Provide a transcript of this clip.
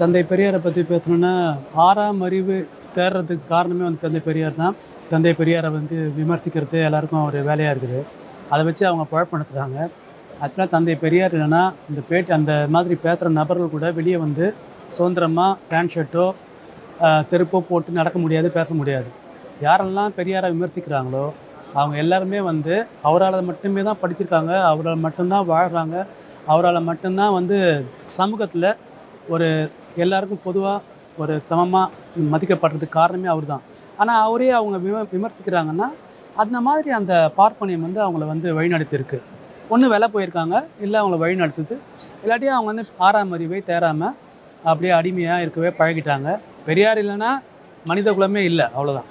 தந்தை பெரியாரை பற்றி பேசணுன்னா ஆறாம் அறிவு தேடுறதுக்கு காரணமே வந்து தந்தை பெரியார் தான். தந்தை பெரியாரை வந்து விமர்சிக்கிறது எல்லாருக்கும் ஒரு வேலையாக இருக்குது. அதை வச்சு அவங்க பழப்பு நடத்துகிறாங்க ஆக்சுவலாக தந்தை பெரியார் என்னென்னா இந்த பேட்டி அந்த மாதிரி பேசுகிற நபர்கள் கூட வெளியே வந்து சுதந்திரமாக பேண்ட் ஷர்ட்டோ செருப்போ போட்டு நடக்க முடியாது பேச முடியாது. யாரெல்லாம் பெரியாரை விமர்சிக்கிறாங்களோ அவங்க எல்லாருமே வந்து அவரால் மட்டுமே தான் படிச்சிருக்காங்க அவரால் மட்டும்தான் வாழ்கிறாங்க அவரால் மட்டும்தான் வந்து சமூகத்தில் ஒரு எல்லாருக்கும் பொதுவாக ஒரு சமமாக மதிக்கப்படுறதுக்கு காரணமே அவர் தான் ஆனால் அவரே அவங்க விம விமர்சிக்கிறாங்கன்னா அந்த மாதிரி அந்த பார்ப்பனியம் வந்து அவங்கள வந்து வழிநடத்தியிருக்கு. ஒன்று வில போயிருக்காங்க இல்லை அவங்கள வழிநடத்துது. இல்லாட்டியும் அவங்க வந்து ஆறாம் அறிவை தேராமல் அப்படியே அடிமையாக இருக்கவே பழகிட்டாங்க. பெரியார் இல்லைன்னா மனித குலமே இல்லை அவ்வளோதான்